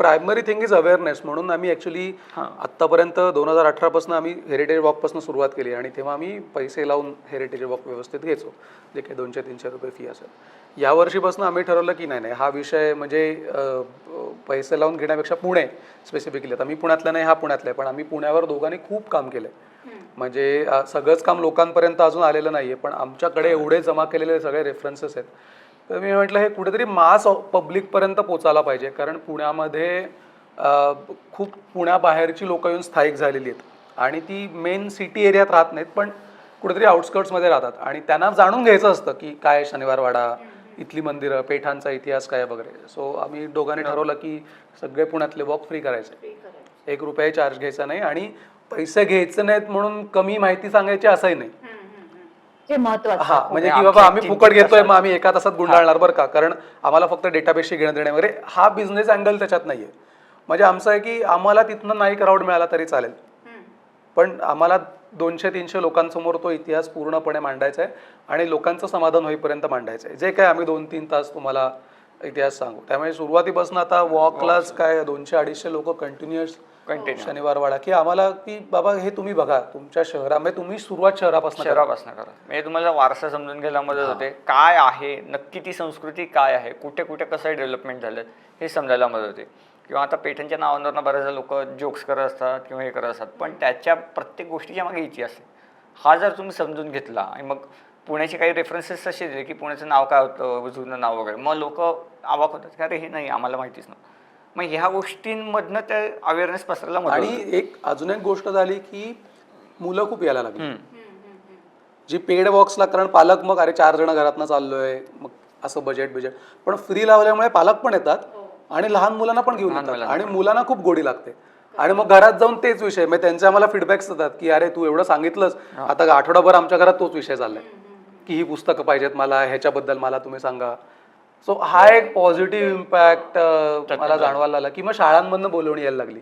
Primary thing is awareness म्हणून आम्ही actually आतापर्यंत दोन हजार अठरापासून आम्ही हेरिटेज वॉकपासून सुरुवात केली आणि तेव्हा आम्ही पैसे लावून हेरिटेज वॉक व्यवस्थित घ्यायचो. जे काही दोनशे तीनशे रुपये फी असेल. या वर्षीपासून आम्ही ठरवलं की नाही नाही. हा विषय म्हणजे पैसे लावून घेण्यापेक्षा पुणे स्पेसिफिकली आता मी पुण्यातला नाही हा पुण्यातला आहे. पण आम्ही पुण्यावर दोघांनी खूप काम केलं म्हणजे अं, सगळंच काम लोकांपर्यंत अजून आलेलं नाही आहे पण आमच्याकडे एवढे जमा केलेले सगळे रेफरन्सेस आहेत. तर मी म्हटलं हे कुठेतरी मास पब्लिकपर्यंत पोचायला पाहिजे कारण पुण्यामध्ये खूप पुण्याबाहेरची लोक येऊन स्थायिक झालेली आहेत आणि ती मेन सिटी एरियात राहत नाहीत पण कुठेतरी आउटस्कर्ट्समध्ये राहतात. आणि त्यांना जाणून घ्यायचं असतं की काय शनिवारवाडा इथली मंदिरं पेठांचा इतिहास काय वगैरे. सो आम्ही दोघांनी ठरवलं की सगळे पुण्यातले वॉक फ्री करायचे. एक रुपयाही चार्ज घ्यायचा नाही आणि पैसे घ्यायचे नाहीत म्हणून कमी माहिती सांगायची असंही नाही. हे महत्वाचं हा म्हणजे की बाबा आम्ही फुकट घेतोय मग आम्ही एका तासात गुंडाळणार बरं का? कारण आम्हाला फक्त डेटाबेसशी घेणं देणे वगैरे हा बिझनेस अँगल त्याच्यात नाहीये. म्हणजे आमचं आहे की आम्हाला तिथनं नाही क्राऊड मिळाला तरी चालेल. पण आम्हाला दोनशे तीनशे लोकांसमोर तो इतिहास पूर्णपणे मांडायचा आहे आणि लोकांचं समाधान होईपर्यंत मांडायचं आहे. जे काय आम्ही दोन तीन तास तुम्हाला इतिहास सांगू. त्यामुळे सुरुवातीपासून आता वॉकलाच काय दोनशे अडीचशे लोक कंटिन्युअस शनिवारवाडा की आम्हाला की बाबा हे तुम्ही बघा तुमच्या शहरामध्ये तुम्ही सुरुवात शहरापासून. शहरापासून करा. म्हणजे तुम्हाला वारसा समजून घ्यायला मदत होते. काय आहे? नक्की ती संस्कृती काय आहे? कुठे कुठे कसं डेव्हलपमेंट झालं? हे समजायला मदत होते. किंवा आता पेठांच्या नावांवरनं बरेच लोक जोक्स करत असतात किंवा हे करत असतात. पण त्याच्या प्रत्येक गोष्टीच्या मागे इतिहास आहे. हा जर तुम्ही समजून घेतला आणि मग पुण्याचे काही रेफरन्सेस असे दिले की पुण्याचं नाव काय होतं जुनं नाव वगैरे. मग लोक अवाक होतात की अरे हे नाही आम्हाला माहितीच नव्हतं. मग ह्या गोष्टींमधनं ते अवेअरनेस पसरायला. आणि एक अजून एक गोष्ट झाली की मुलं खूप यायला लागली. जी पेड बॉक्सला कारण पालक मग अरे चार जण घरातनं चाललोय मग असं बजेट बजेट पण फ्री लावल्यामुळे पालक पण येतात आणि लहान मुलांना पण घेऊन येतात. आणि मुलांना खूप गोडी लागते. आणि मग घरात जाऊन तेच विषय मग त्यांचे आम्हाला फीडबॅक्स येतात की अरे तू एवढं सांगितलंस आता आठवडाभर आमच्या घरात तोच विषय चाललाय. की ही पुस्तकं पाहिजेत मला ह्याच्याबद्दल मला तुम्ही सांगा. सो हा एक पॉझिटिव्ह इम्पॅक्ट मला जाणवायला लागला की मग शाळांमधनं बोलवणी यायला लागली.